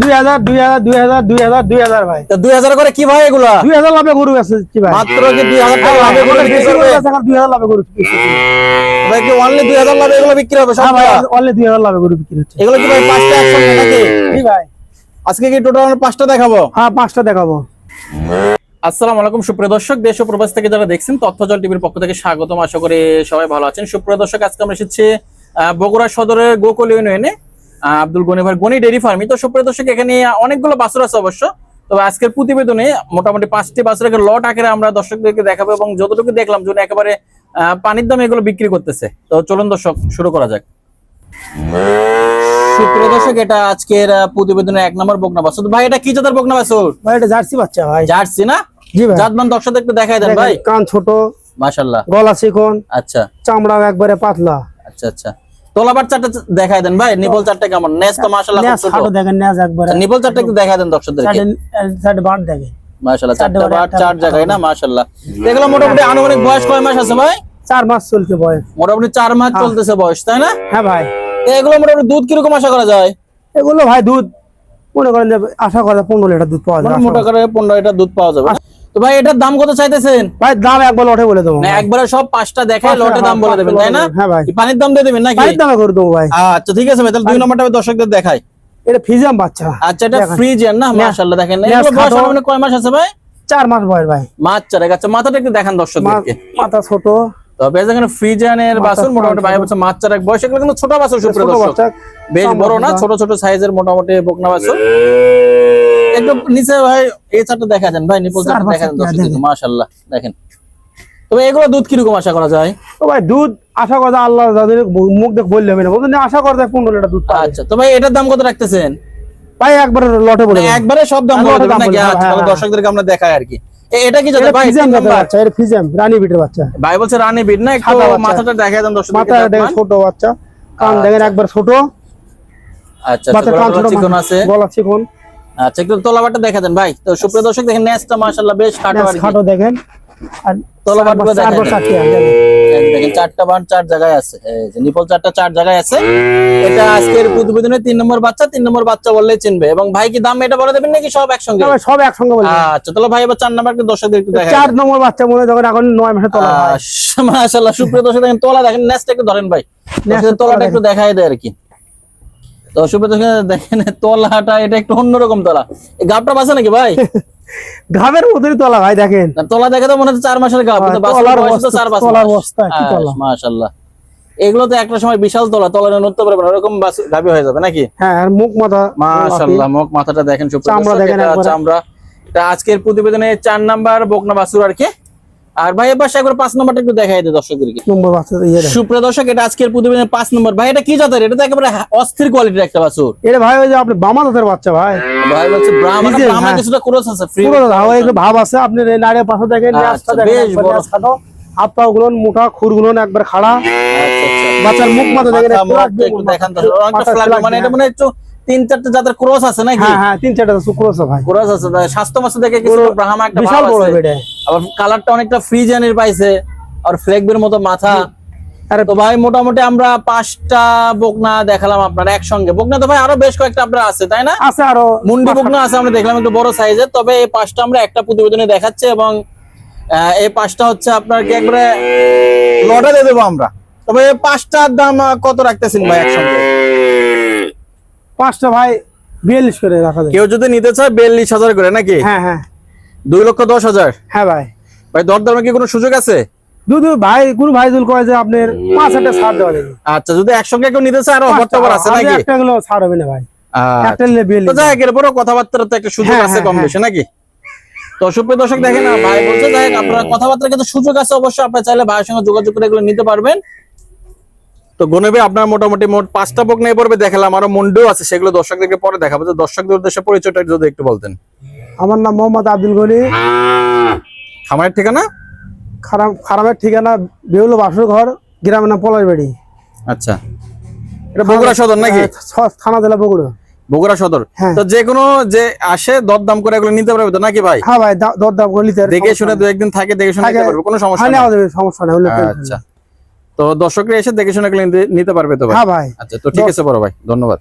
দুই হাজার দুই হাজার দুই হাজার দুই হাজার দুই হাজার ভাই। তো দুই হাজার করে কি ভাই এগুলা? দুই হাজার লাভে গরু আছে ভাই? মাত্র কি দুই হাজার টাকা লাভে এগুলো করে বিক্রি বেশি করবে? গরু দুই হাজার লাভে গরু ভাই কি অনলি দুই হাজার লাভে এগুলো বিক্রি হবে হ্যাঁ ভাই অনলি দুই হাজার লাভে গরু বিক্রি হচ্ছে। এগুলো কি ভাই পাঁচটা একসঙ্গে নাকি? জি ভাই। আজকে কি টোটাল পাঁচটা দেখাবো? হ্যাঁ পাঁচটা দেখাবো। আসসালামু আলাইকুম সুপ্রিয় দর্শক দেশ ও প্রবাস থেকে যারা দেখছেন তথ্যজল টিভির পক্ষ থেকে স্বাগতম। আশা করি সবাই ভালো আছেন। সুপ্রিয় দর্শক আজকে আমরা এসেছি আহ, বগুড়া সদরের গোকুল ইউনিয়নে। আব্দুল গনি ভাই গনি ডেরি ফার্মি তো সুপ্রিয় দর্শক এখানে অনেকগুলো বাছুর আছে অবশ্য। তবে আজকের প্রতিবেদনে মোটামুটি পাঁচটি বাছুরের লট আকারে আমরা দর্শকদেরকে দেখাবো এবং যতটুকু দেখলাম যে একেবারে পানির দামে এগুলো বিক্রি করতেছে। তো চলুন দর্শক শুরু করা যাক। সুপ্রিয় দর্শক এটা আজকের প্রতিবেদনের এক নম্বর বকনা বাছুর। তো ভাই এটা কি জাতের বকনা বাছুর? ভাই এটা জার্সি বাচ্চা ভাই। জার্সি না? জি ভাই। জাতমান দর্শকদের একটু দেখাই দেন ভাই। কান ছোট মাশাল্লাহ গলা চিকন আচ্ছা। চামড়া একবারে পাতলা। আচ্ছা আচ্ছা। তোলাবার চারটা দেখাই দেন ভাই নিপল চারটা কেমন? নেস তো মাশাল্লাহ খুব ছোট। দেখেন একবারে। আচ্ছা, নিপল চারটা একটু দেখাই দেন দর্শকদেরকে সাইডে সাইডে দেখেন মাশাল্লাহ চারটা বার চার জায়গায় না মাশাল্লাহ এগুলো মোটামুটি আনুমানিক বয়স কয় মাস আছে ভাই? চার মাস চলছে বয়স। মোটামুটি চার মাস চলতেছে বয়স তাই না? হ্যাঁ ভাই। এগুলো মোটামুটি দুধ কীরকম আশা করা যায়? এগুলো ভাই দুধ মনে করেন আশা করা পনেরো লিটার দুধ পাওয়া যায়। মানে মোটা করে পনেরো লিটার দুধ পাওয়া যাবে। তো ভাই এটার দাম কত চাইতেছেন? ভাই দাম একবার লটে বলে দেবো না একবারে সব পাঁচটা দেখে লটে দাম বলে দেবেন তাই না? হ্যাঁ ভাই। পানির দাম দিয়ে দেবেন নাকি? বাড়ির দামে করে দেবো ভাই। আচ্ছা ঠিক আছে ভাই তাহলে দুই নম্বরটা দর্শকদের দেখাই। এটা ফিজাম বাচ্চা। আচ্ছা এটা। ফ্রিজিয়ান না? মাশাআল্লাহ দেখেন। এগুলো বয়স। কয় মাস আছে ভাই? চার মাস বয়স ভাই। মাছ চারেক আচ্ছা মাথাটা একটু দেখান দর্শকদেরকে। মাথা ছোট। তবে বাছুর মোটামুটি ছোট। ভাই বলছে মাছ চারেক বয়স এগুলো কিন্তু ছোট বাছুর সুপ্রিয় দর্শক। বেশ বড় না? ছোট ছোট সাইজের মোটামুটি বকনা বাছুর নিচে ভাই এই চারটা দেখা দেন ভাই নিপল চারটা দেখা দর্শকদেরকে দেখেন। মাশাআল্লাহ দেখেন। তবে এগুলো দুধ কীরকম আশা করা যায়? তো ভাই দুধ আশা করা আল্লাহ যাদের মুখ দেখ বললে হবে না। বলতে আশা করা যায় পনেরো লিটার দুধ আচ্ছা তো ভাই এটার দাম কত রাখতেছেন? ভাই একবার লটে বলে একবারে সব দাম বলে নাকি? আচ্ছা হ্যাঁ, হ্যাঁ। দর্শকদেরকে আমরা দেখাই আর কি। এটা কি ভাই ফিজাম তিন জাতের নাম্বার। বাচ্চা এটা ফিজাম রানী বিটের বাচ্চা। ভাই বলছে রানী বিট না? একটু মাথাটা দেখা দেন দর্শকদেরকে মাথা দেখেন ছোট বাচ্চা। কান দেখেন একবার ছোট। আচ্ছা বাচ্চা কান ছোট আছে। গলা চিকন। আচ্ছা একটু তলাবারটা দেখা দেন ভাই। তো সুপ্রিয় দর্শক দেখেন নেসটা মাশাআল্লাহ বেশ খাটো আর। খাটো দেখেন। আর তলাবার চারগুলো বার- চার দেখেন। চারটি দেখেন। বান চার জায়গায় আছে। এই যে নিপল চারটা চার জায়গায় আছে। এটা আজকের প্রতিবেদনে তিন নম্বর বাচ্চা তিন নম্বর বাচ্চা বললেই চিনবে। এবং ভাই কি দাম এটা বলে দেবেন নাকি সব একসঙ্গে? সব একসঙ্গে বলব আচ্ছা তাহলে ভাই এবার চার নাম্বার একটু দর্শকদের একটু দেখা চার নম্বর বাচ্চা মনে যখন এখন নয় মাসে তোলা হয়। মাশাআল্লাহ সুপ্রিয় দর্শক দেখেন তোলা দেখেন নেসটা একটু ধরেন ভাই। তোলাটা একটু দেখাই দেয় আর কি। দর্শক দেখেন তোলাটা এটা একটু অন্যরকম তোলা। গাবটা বাসে নাকি ভাই? মতনই তোলা ভাই দেখেন। তোলা দেখে তো মনে হচ্ছে চার মাসের গাব হ্যাঁ, তোলার হ্যাঁ, এগুলো তো একটা সময় বিশাল তোলা তোলা নড়তে পারবে না ওরকম হয়ে যাবে নাকি? হ্যাঁ আর মুখ মাথা মুখ মাথাটা দেখেন চামড়া দর্শক, দেখেন এটা চামড়া। এটা আজকের প্রতিবেদনে চার নাম্বার বকনা বাছুর আর কি। আর ভাই এবার একবার পাঁচ নাম্বারটা একটু দেখাই দেয় দর্শকদেরকে। নম্বর। সুপ্রিয় দর্শক এটা আজকের প্রতিবেদনের পাঁচ নম্বর। ভাই এটা কি জাতের? এটা তো একেবারে অস্থির কোয়ালিটির একটা বাছুর। এটা ভাই ওই যে আপনি বামা দাঁতের বাচ্চা ভাই। ভাই হচ্ছে ব্রাহ্মণ হ্যাঁ। কিছুটা ক্রস আছে ফ্রি একটু ভাব আছে। আপনি নাড়িয়ে পাশে দেখেন আচ্ছা, বেশ একবার বড়। খাটো হাত পা গুলো মোটা খুরগুলো একবার খাড়া। বাচ্চার মুখ মাথা দেখেন দেখান মানে এটা। মনে একটু তিন চারটে জাতের ক্রস আছে নাকি? হ্যাঁ হ্যাঁ তিন চারটা ভাই। ক্রস আছে স্বাস্থ্য মাস্ত দেখে কিছু ব্রাহ্মা একটা বিশাল বড় আছে। এটা আবার কালারটা অনেকটা ফ্রিজানের পাইছে আর ফ্লেগবের মতো মাথা। আরে তো ভাই মোটামুটি আমরা পাঁচটা বকনা দেখালাম আপনার একসঙ্গে। বকনা তো ভাই আরও বেশ কয়েকটা আপনার আছে তাই না? আছে আরও মুন্ডি বকনা আছে আমরা দেখলাম একটু বড় সাইজের তবে এই পাঁচটা আমরা একটা প্রতিবেদনে দেখাচ্ছি এবং এই পাঁচটা হচ্ছে আপনার কি একবারে লটে দিয়ে দেবো আমরা। তবে এই পাঁচটার দাম কত রাখতেছেন ভাই একসঙ্গে? পাঁচটা ভাই বিয়াল্লিশ করে রাখা যায়। কেউ যদি নিতে চায় বিয়াল্লিশ হাজার করে নাকি? হ্যাঁ হ্যাঁ। দুই লক্ষ দশ হাজার? হ্যাঁ ভাই। ভাই দর দরদামে কি কোনো সুযোগ আছে? দুধ ভাই গুরু ভাই কয় যে আপনার পাঁচ হাজার ছাড় দেওয়া যাবে আচ্ছা যদি একসঙ্গে কেউ নিতে চায় আরও অফার টফার আছে নাকি? একটা গুলো ছাড় হবে না ভাই। আচ্ছা। একটা নিলে বিয়াল্লিশ। যাই হোক, এরপরেও কথাবার্তার তো একটা সুযোগ হ্যাঁ, আছে হ্যাঁ, কম হ্যাঁ। বেশি নাকি? তো সুপ্রিয় দর্শক দেখেন ভাই বলছে যাই আপনার কথাবার্তার কিন্তু সুযোগ আছে অবশ্যই আপনার চাইলে ভাইয়ের সঙ্গে যোগাযোগ করে এগুলো নিতে পারবেন। তো গনেবে আপনার মোটামুটি মোট পাঁচটা বক নিয়ে পড়বে দেখালাম। আরও মন্ডেও আছে সেগুলো দর্শকদেরকে পরে দেখাবো। তো দর্শকদের উদ্দেশ্যে পরিচয়টা যদি একটু বলতেন। আমার নাম মোহাম্মদ আব্দুল গনি। খামারের ঠিকানা? খারাপ খারাপের ঠিকানা বেউল বাসুর ঘর গ্রামের নাম পলাশ বাড়ি আচ্ছা। এটা বগুড়া সদর নাকি? হ্যাঁ, থানা জেলা বগুড়া। বগুড়া সদর। হ্যাঁ। তো যে কোনো যে আসে দরদাম করে এগুলো নিতে পারবে তো নাকি ভাই? হ্যাঁ ভাই দরদাম করে নিতে দেখে শুনে দু একদিন থাকে দেখে শুনে নিতে পারবে কোনো সমস্যা নেই। সমস্যা নেই আচ্ছা। তো দর্শকরা এসে দেখে শুনে নিতে- পারবে তো ভাই? হ্যাঁ ভাই। আচ্ছা তো ঠিক আছে বড় ভাই ধন্যবাদ।